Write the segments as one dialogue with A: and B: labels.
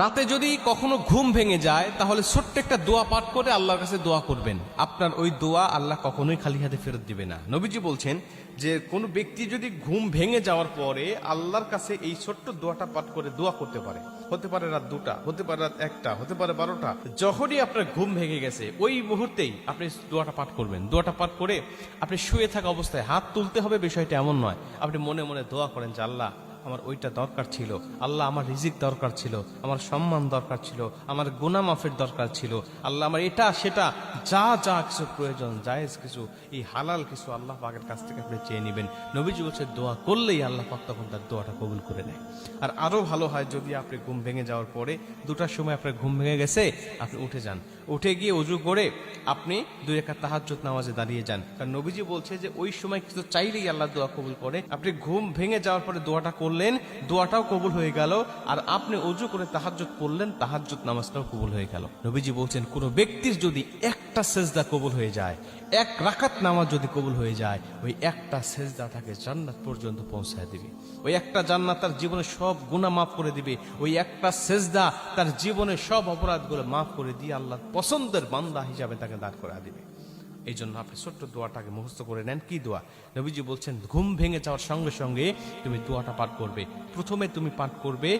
A: রাতে যদি কখনো ঘুম ভেঙে যায়, তাহলে ছোট্ট একটা দোয়া পাঠ করে আল্লাহর কাছে দোয়া করবেন। আপনার ওই দোয়া আল্লাহ কখনোই খালি হাতে ফেরত দিবে না। নবীজি বলছেন যে, কোনো ব্যক্তি যদি ঘুম ভেঙে যাওয়ার পরে আল্লাহর কাছে এই ছোট্ট দোয়াটা পাঠ করে দোয়া করতে পারে। হতে পারে রাত দুটা, হতে পারে রাত একটা, হতে পারে বারোটা। যখনই আপনার ঘুম ভেঙে গেছে, ওই মুহূর্তেই আপনি দোয়াটা পাঠ করবেন। দোয়াটা পাঠ করে আপনি শুয়ে থাকা অবস্থায় হাত তুলতে হবে, বিষয়টা এমন নয়। আপনি মনে মনে দোয়া করেন যে, আল্লাহ আমার ওইটা দরকার ছিল। আল্লাহ আমার রিজিক দরকার ছিল, আমার সম্মান দরকার ছিল, আমার গুনা মাফের দরকার ছিল। আল্লাহ আমার এটা, সেটা, যা যা কিছু প্রয়োজন, জায়েজ কিছু, এই হালাল কিছু আল্লাহ পাকের কাছ থেকে আপনি চেয়ে নেবেন। নবীজি বলছে, দোয়া করলেই আল্লাহ পাক তখন তার দোয়াটা কবুল করে নেয়। আর আরও ভালো হয় যদি আপনি ঘুম ভেঙে যাওয়ার পরে দুটার সময় আপনার ঘুম ভেঙে গেছে, আপনি উঠে যান। উঠে গিয়ে উজু করে আপনি দুই একা তাহাজ্জুদ নামাজে দাঁড়িয়ে যান। কারণ নবীজি বলছে যে, ওই সময় কিছু চাইলেই আল্লাহ দোয়া কবুল করে। আপনি ঘুম ভেঙে যাওয়ার পরে দোয়াটা করলেন, দোয়াটাও কবুল হয়ে গেল, আর আপনি অজু করে তাহাজ্জুদ পড়লেন, তাহাজ্জুদ নামাজটাও কবুল হয়ে গেল। নবীজি বলছেন, কোনো ব্যক্তির যদি একটা সেজদা কবুল হয়ে যায়, এক রাকাত নামাজ যদি কবুল হয়ে যায়, ওই একটা সেজদা তাকে জান্নাত পর্যন্ত পৌঁছায় দিবে। ওই একটা জান্নাত তার জীবনে সব গুণা মাফ করে দিবে। ওই একটা সেজদা তার জীবনে সব অপরাধগুলো মাফ করে দিয়ে আল্লাহ পছন্দের বান্দা হিসাবে তাকে দাঁড় করা দিবে। এই জন্য আপনি ছোট্ট দোয়াটাকে মুখস্থ করে নেন। কি দোয়া? নবীজি বলছেন, ঘুম ভেঙে যাওয়ার সঙ্গে সঙ্গে তুমি দোয়াটা পাঠ করবে। প্রথমে তুমি পাঠ করবে,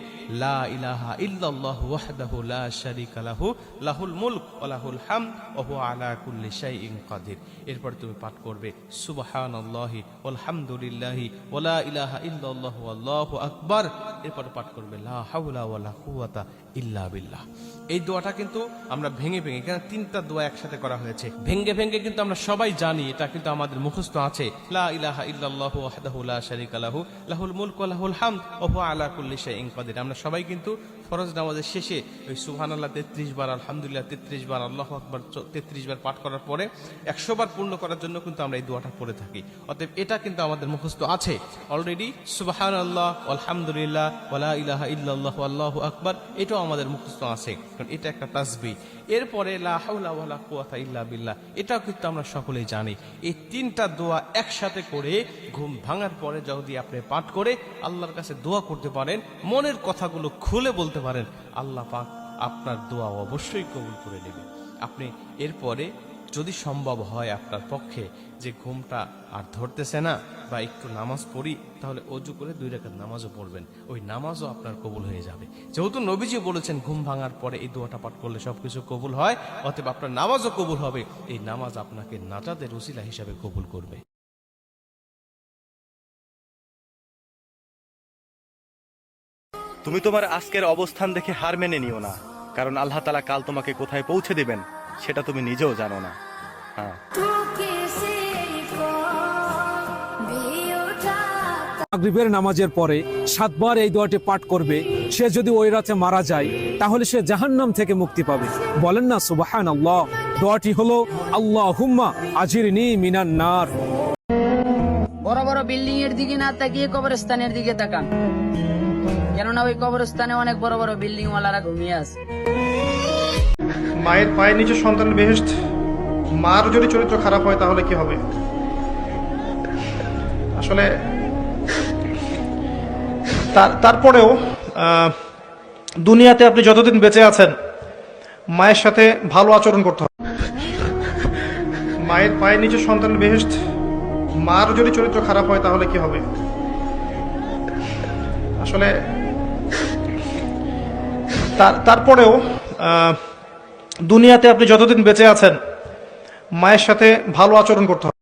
A: লা ইলাহা ইল্লাল্লাহ ওয়াহদাহু লা শারীকা লাহু, লাহুল মুলক ওয়া লাহুল হামদ, ওয়া হুয়া আলা কুল্লি শাইইন কাদির। এরপর তুমি পাঠ করবে, সুবহানাল্লাহি ওয়ালহামদুলিল্লাহি ওয়া লা ইলাহা ইল্লাল্লাহু আল্লাহু আকবার। এরপর পাঠ করবে, লা হাওলা ওয়া লা কুওয়াতা ইল্লা বিল্লাহ। এই দোয়াটা কিন্তু আমরা ভেঙে ভেঙে এখানে তিনটা দোয়া একসাথে করা হয়েছে। ভেঙ্গে ভেঙ্গে কিন্তু আমরা সবাই জানি এটা কিন্তু আমাদের মুখস্থ আছে। লাহুল আমরা সবাই কিন্তু ফরজ নামাজের শেষে ওই সুহান আল্লাহ তেত্রিশ বার, আলহামদুলিল্লাহ 33 বার, আল্লাহ আকবার 33 বার পাঠ করার পরে 100 বার পূর্ণ করার জন্য কিন্তু আমরা এই দোয়াটা পড়ে থাকি। অতএব এটা কিন্তু আমাদের মুখস্থ আছে। অলরেডি সুবাহান আল্লাহ আলহামদুলিল্লাহ ওয়ালা ইলাহা ইল্লাল্লাহু, আল্লাহ আকবর, এটাও আমাদের মুখস্থ আছে। কারণ এটা একটা তাসবি এরপরে ইল্লা বিল্লাহ, এটাও কিন্তু আমরা সকলেই জানি। এই তিনটা দোয়া একসাথে করে ঘুম ভাঙার পরে যদি আপনি পাঠ করে আল্লাহর কাছে দোয়া করতে পারেন, মনের কথাগুলো খুলে বলতে পারেন, আল্লাহ পাক আপনার দোয়া অবশ্যই কবুল করে নেবে আপনি এরপরে যদি সম্ভব হয় আপনার পক্ষে যে ঘুমটা আর ধরতেছে না বা একটু নামাজ পড়ি, তাহলে অজু করে দুই রেখার নামাজও পড়বেন। ওই নামাজও আপনার কবুল হয়ে যাবে। যেহেতু নবীজি বলেছেন, ঘুম ভাঙার পরে এই দোয়াটা পাঠ করলে সব কিছু কবুল হয়, অতএব আপনার নামাজও কবুল হবে। এই নামাজ আপনাকে নাজাদের রসিলা হিসাবে কবুল করবে।
B: তুমি তোমার আজকের অবস্থান দেখে হার মেনে নিও না। কারণ আল্লাহ তালা কাল তোমাকে কোথায় পৌঁছে দেবেন সেটা তুমি নিজেও জানো না। হ্যাঁ।
C: মাগরিবের নামাজের পরে সাতবার এই দোয়াটি পাঠ করবে। সে যদি ওই রাতে মারা যায় তাহলে সে জাহান্নাম থেকে মুক্তি পাবে। বলেন না সুবাহান আল্লাহ দোয়াটি হলো আল্লাহ হুম্মা আজিরনি মিনান নার।
D: বড় বড় বিল্ডিং এর দিকে না তাকিয়ে কবরস্থানের দিকে তাকান। কেননা ওই কবরস্থানে অনেক বড় বড় বিল্ডিং ওয়ালারা ঘুমিয়ে আছে।
E: মায়ের পায়ের নিচে সন্তান বেহেস্ট মার যদি চরিত্র খারাপ হয়, তাহলে কি হবে? আসলে, তার, তারপরেও দুনিয়াতে আপনি যতদিন বেঁচে আছেন, মায়ের সাথে ভালো আচরণ করতে হবে। মায়ের পায়ের নিচে সন্তান বেহেস্ট মার যদি চরিত্র খারাপ হয়, তাহলে কি হবে? আসলে তার তারপরেও দুনিয়াতে আপনি যতদিন বেঁচে আছেন মায়ের সাথে ভালো আচরণ করতে হবে।